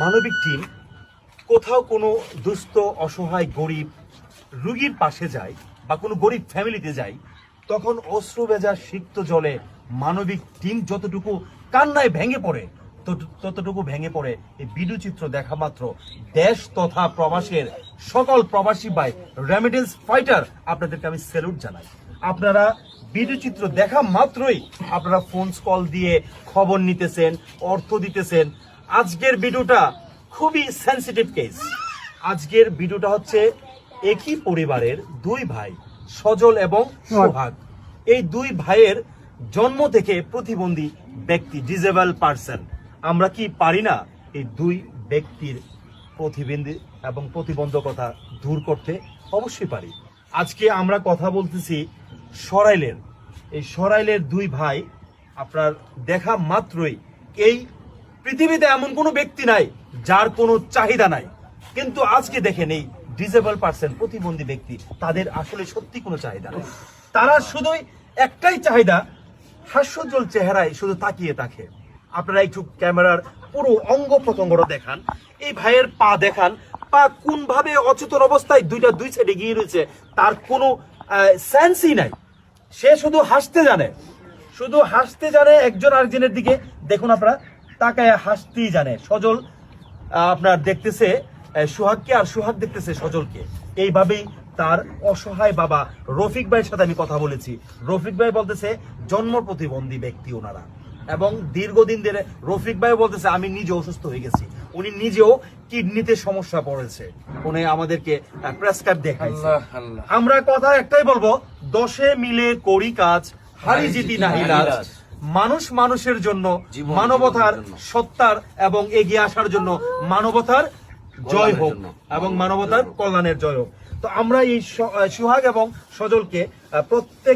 মানবিক টিম কোথাও কোনো দুস্থ, অসহায়, গরিব রুগীর পাশে যায় বা কোনো গরিব ফ্যামিলিতে যায়, তখন অশ্রু ভেজা সিক্ত জলে মানবিক টিম যতটুকু কান্নায় ভেঙে পড়ে, তত- ততটুকু ভেঙে পড়ে এই ভিডিও চিত্র দেখা মাত্র দেশ তথা প্রবাসের সকল প্রবাসী বাই রেমিডেন্স ফাইটার। আপনাদেরকে আমি স্যালুট জানাই। আপনারা ভিডিও চিত্র দেখা মাত্রই আপনারা ফোন কল দিয়ে খবর নিতেছেন, অর্থ দিতেছেন আজকের ভিডিওটা খুবই সেন্সিটিভ কেস আজকের ভিডিওটা হচ্ছে একই পরিবারের দুই ভাই, সজল এবং সোহাগ। এই দুই ভাইয়ের জন্ম থেকে প্রতিবন্ধী ব্যক্তি ডিজেবল পার্সন আমরা কি পারি না এই দুই ব্যক্তির প্রতিবন্ধী এবং প্রতিবন্ধকতা দূর করতে? অবশ্যই পারি। আজকে আমরা কথা বলতেছি সরাইলের। এই সরাইলের দুই ভাই, আপনার দেখা মাত্রই এই পৃথিবীতে এমন কোনো ব্যক্তি নাই যার কোনো চাহিদা নাই। কিন্তু আজকে দেখেন এই ডিজেবল পার্সন প্রতিবন্ধী ব্যক্তি, তাদের আসলে সত্যি কোনো চাহিদা নেই। তারা শুধুই একটাই চাহিদা, হাস্যজ্জ্বল চেহারায় শুধু তাকিয়ে থাকে। আপনারা একটু ক্যামেরার পুরো অঙ্গ প্রত্যঙ্গটা দেখান। এই ভাইয়ের পা দেখান, পা কোন ভাবে অচেতন অবস্থায় দুইটা দুই সাইডে গিয়ে রয়েছে, তার কোনো সেন্সই নাই। সে শুধু হাসতে জানে। শুধু হাসতে জানে একজন আরেকজনের দিকে। দেখুন আপনারা তাকায় হাসতেই জানে। সজল আপনার দেখতেছে সোহাগকে আর সোহাগ দেখতেছে সজলকে। এইভাবেই তার অসহায় বাবা রফিক ভাইয়ের সাথে আমি কথা বলেছি। রফিক ভাই বলতেছে জন্ম প্রতিবন্ধী ব্যক্তি ওনারা। এবং দীর্ঘদিন ধরে রফিক ভাই বলতেছে আমি নিজে অসুস্থ হয়ে গেছি। উনি নিজেও কিডনিতে সমস্যা পড়েছে। উনি আমাদেরকে প্রেসক্রাইব দেখাইছে। আমরা কথা একটাই বলব দশে মিলে করি কাজ হারি জিতি নাহি লাজ। মানুষ মানুষের জন্য মানবতার সত্তার এবং এগিয়ে আসার জন্য মানবতার জয় হোক এবং মানবতার কল্যাণের জয় হোক। তো আমরা এই সুহাগ এবং সজলকে প্রত্যেক